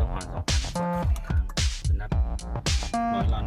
ต้องหานสองพันกว่าคางเนนัดร้อยลัน